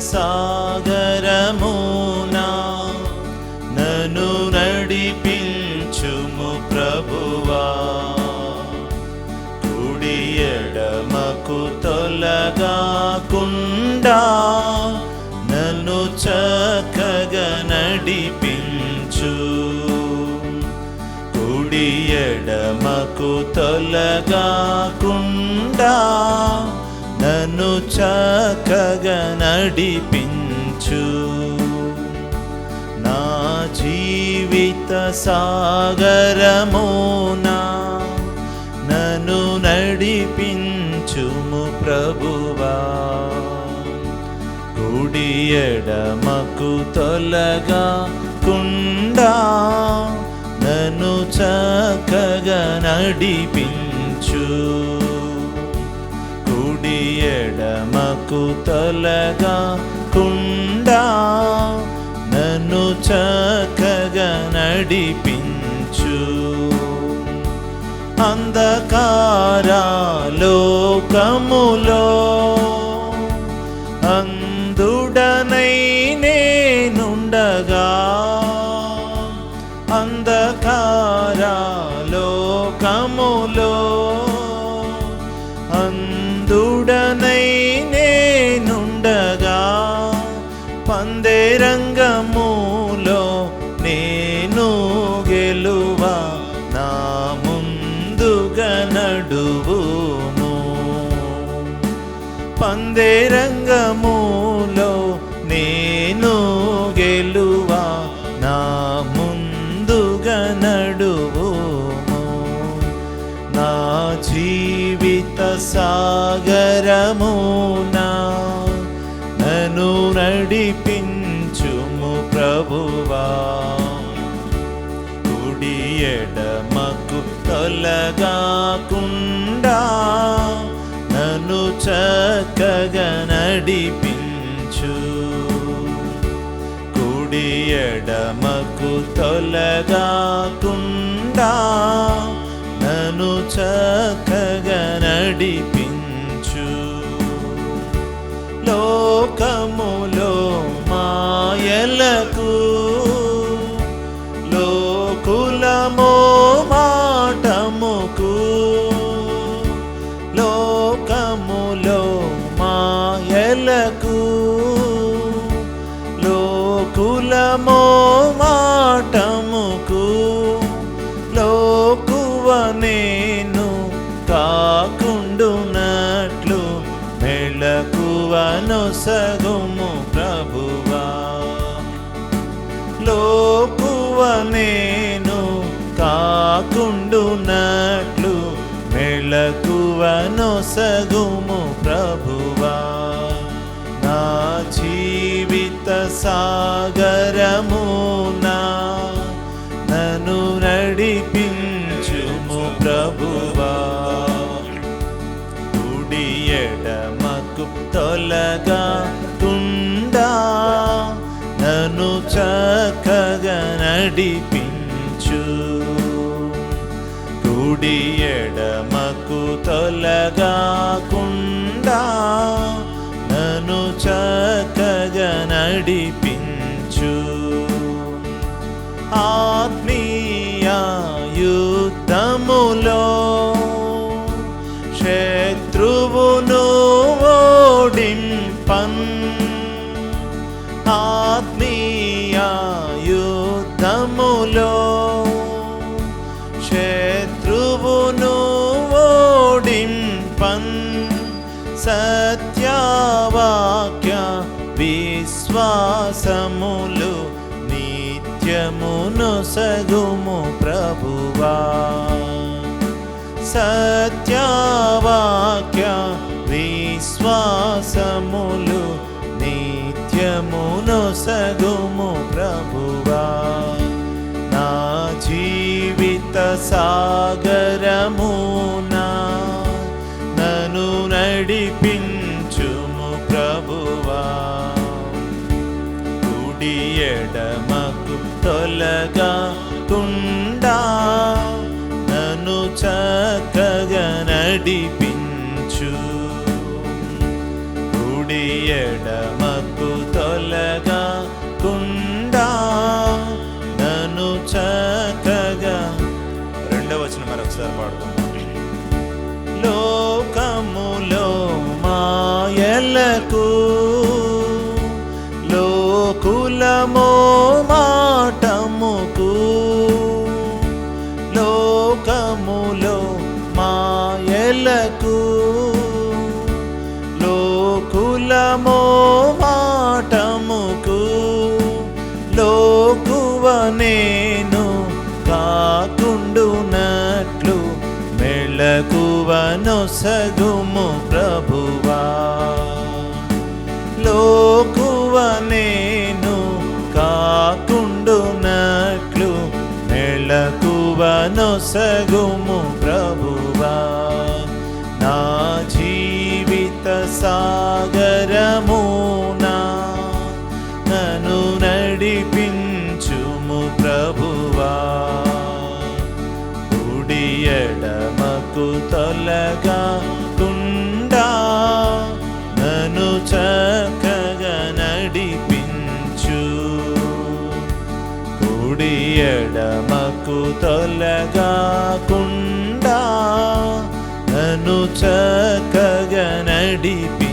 సాగరమునా నను నడిపించుము ప్రభువా. కుడి ఎడమకు తొలగాకుండా నన్ను చక్కగా నడిపించు. కుడి ఎడమకు తొలగాకుండా నన్ను చక్కగా నడిపించు. నా జీవిత సాగరమునా నన్ను నడిపించుము ప్రభువా. కుడి ఎడమకు తొలగా కుండా నన్ను చక్కగా నడిపించు. శ్రమకు తొలగా కుండా నన్ను చక్కగా నడిపించు. అంధకారాలోకములో అందుడనై నేనుండగా. అంధకారాలోకములో పందేరంగములో నేను గెలువా? నా ముందుగా నడువు నా జీవిత సాగరమునా నను నడిపించుము ప్రభువా. కుడి ఎడమకు తొలగాకుండా చక్కగా నడిపించు కుడి ఎడమకు తొలగాకుండా నన్ను చక్కగా నడిపించు లోకములో మాయలకు లోకులమో లోపువ నేను కాకుండునట్లు మెళకువను సగుము ప్రభువా. నా జీవిత సాగరమునా నన్ను నడిపించుము ప్రభువా. కుడి ఎడమకు తొలగా నడిపించు కుడి ఎడమకు తొలగాకుండా నన్ను చక్కగా నడిపించు. ఆత్మీయ యుద్ధములో యుద్ధములో శత్రువును ఓడింపన్ సత్యవాక్య విశ్వాసములు నిత్యమును సగుము ప్రభువా. సత్యవాక్య విశ్వాసములు నిత్యమును సగుము ప్రభువా. సాగరమునా నన్ను నడిపించుము ప్రభువా కుడి ఎడమకు తొలగా కుండా నన్ను చక్కగా నడిపించు కుడి ఎడమకు పాడుకుందాం లోకములో మాయలకు లోకులమో మాటముకు లోకములో మాయలకు లోకులమో మాటముకు లోకువ నేను కాకుండునట్లు మెళకువను ప్రభువా. లోకువ నేను కాకుండునట్లు మెళకువను సగుము తొలగాకుండా తొలగా నన్ను చక్కగా నడిపి